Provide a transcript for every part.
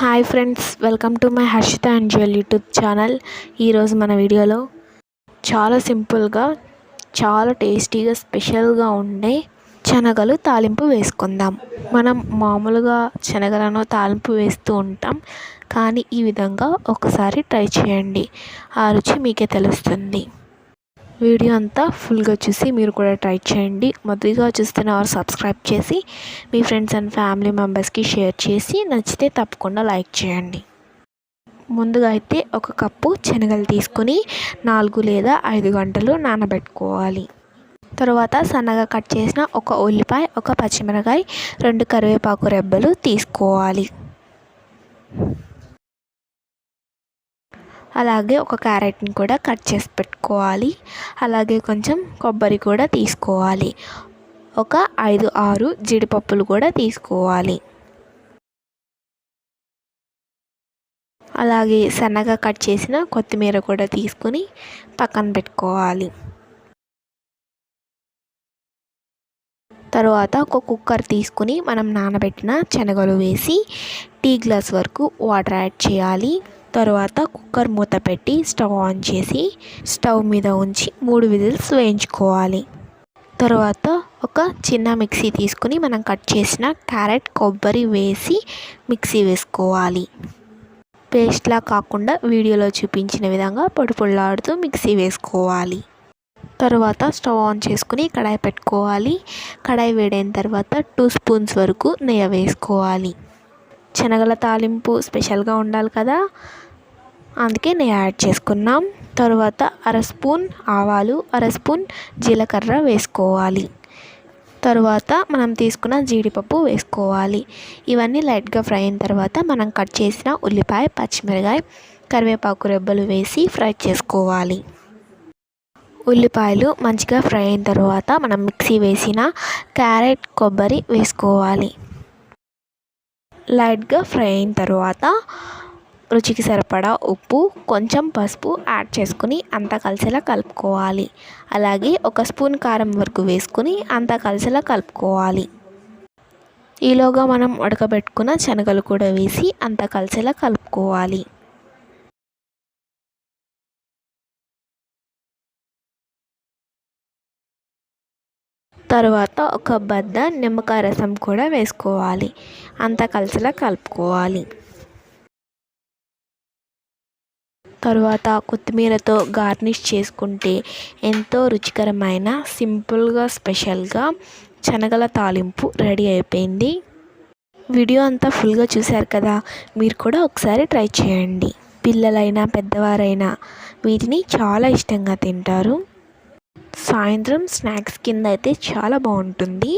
Hi friends welcome to my Harshita and jewel YouTube channel ఈరోజు మన వీడియోలో చాలా సింపుల్గా చాలా టేస్టీగా స్పెషల్గా ఉండే శనగలు తాలింపు వేసుకుందాం. మనం మామూలుగా శనగలను తాలింపు వేస్తూ ఉంటాం కానీ ఈ విధంగా ఒకసారి ట్రై చేయండి. ఆ రుచి మీకే తెలుస్తుంది. వీడియో అంతా ఫుల్గా చూసి మీరు కూడా ట్రై చేయండి. మొదటిగా చూస్తున్న వారు సబ్స్క్రైబ్ చేసి మీ ఫ్రెండ్స్ అండ్ ఫ్యామిలీ మెంబర్స్కి షేర్ చేసి నచ్చితే తప్పకుండా లైక్ చేయండి. ముందుగా అయితే ఒక కప్పు శనగలు తీసుకొని నాలుగు లేదా ఐదు గంటలు నానబెట్టుకోవాలి. తర్వాత సన్నగా కట్ చేసిన ఒక ఉల్లిపాయ ఒక పచ్చిమిరకాయ రెండు కరివేపాకు రెబ్బలు తీసుకోవాలి. అలాగే ఒక క్యారెట్ని కూడా కట్ చేసి పెట్టుకోవాలి. అలాగే కొంచెం కొబ్బరి కూడా తీసుకోవాలి. ఒక ఐదు ఆరు జీడిపప్పులు కూడా తీసుకోవాలి. అలాగే సన్నగా కట్ చేసిన కొత్తిమీర కూడా తీసుకుని పక్కన పెట్టుకోవాలి. తర్వాత ఒక కుక్కర్ తీసుకుని మనం నానబెట్టిన శనగలు వేసి టీ గ్లాస్ వరకు వాటర్ యాడ్ చేయాలి. తర్వాత కుక్కర్ మూత పెట్టి స్టవ్ ఆన్ చేసి స్టవ్ మీద ఉంచి మూడు విజిల్స్ వేయించుకోవాలి. తర్వాత ఒక చిన్న మిక్సీ తీసుకుని మనం కట్ చేసిన క్యారెట్ కొబ్బరి వేసి మిక్సీ వేసుకోవాలి. పేస్ట్లా కాకుండా వీడియోలో చూపించిన విధంగా పొడి పొడిలాడుతూ మిక్సీ వేసుకోవాలి. తర్వాత స్టవ్ ఆన్ చేసుకుని కడాయి పెట్టుకోవాలి. కడాయి వేడైన తర్వాత టూ స్పూన్స్ వరకు నెయ్యి వేసుకోవాలి. శనగల తాలింపు స్పెషల్గా ఉండాలి కదా. అందుకే నేను యాడ్ చేసుకున్నాం. తర్వాత అర స్పూన్ ఆవాలు అర స్పూన్ జీలకర్ర వేసుకోవాలి. తరువాత మనం తీసుకున్న జీడిపప్పు వేసుకోవాలి. ఇవన్నీ లైట్గా ఫ్రై అయిన తర్వాత మనం కట్ చేసిన ఉల్లిపాయ పచ్చిమిరకాయ కరివేపాకు రెబ్బలు వేసి ఫ్రై చేసుకోవాలి. ఉల్లిపాయలు మంచిగా ఫ్రై అయిన తర్వాత మనం మిక్సీ వేసిన క్యారెట్ కొబ్బరి వేసుకోవాలి. లైట్గా ఫ్రై అయిన తర్వాత రుచికి సరిపడా ఉప్పు కొంచెం పసుపు యాడ్ చేసుకుని అంతా కలిసేలా కలుపుకోవాలి. అలాగే ఒక స్పూన్ కారం వరకు వేసుకుని అంతా కలిసేలా కలుపుకోవాలి. ఈలోగా మనం ఉడకబెట్టుకున్న శనగలు కూడా వేసి అంతా కలిసేలా కలుపుకోవాలి. తర్వాత ఒక బద్ద నిమ్మకాయ రసం కూడా వేసుకోవాలి. అంతా కలిసేలా కలుపుకోవాలి. తరువాత కొత్తిమీరతో గార్నిష్ చేసుకుంటే ఎంతో రుచికరమైన సింపుల్గా స్పెషల్గా శనగల తాలింపు రెడీ అయిపోయింది. వీడియో అంతా ఫుల్గా చూశారు కదా? మీరు కూడా ఒకసారి ట్రై చేయండి. పిల్లలైనా పెద్దవారైనా వీటిని చాలా ఇష్టంగా తింటారు. సాయంత్రం స్నాక్స్ కింద అయితే చాలా బాగుంటుంది.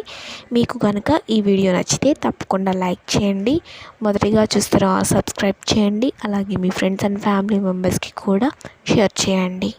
మీకు కనుక ఈ వీడియో నచ్చితే తప్పకుండా లైక్ చేయండి. మొదటిగా చూస్తారా సబ్స్క్రైబ్ చేయండి. అలాగే మీ ఫ్రెండ్స్ అండ్ ఫ్యామిలీ మెంబర్స్కి కూడా షేర్ చేయండి.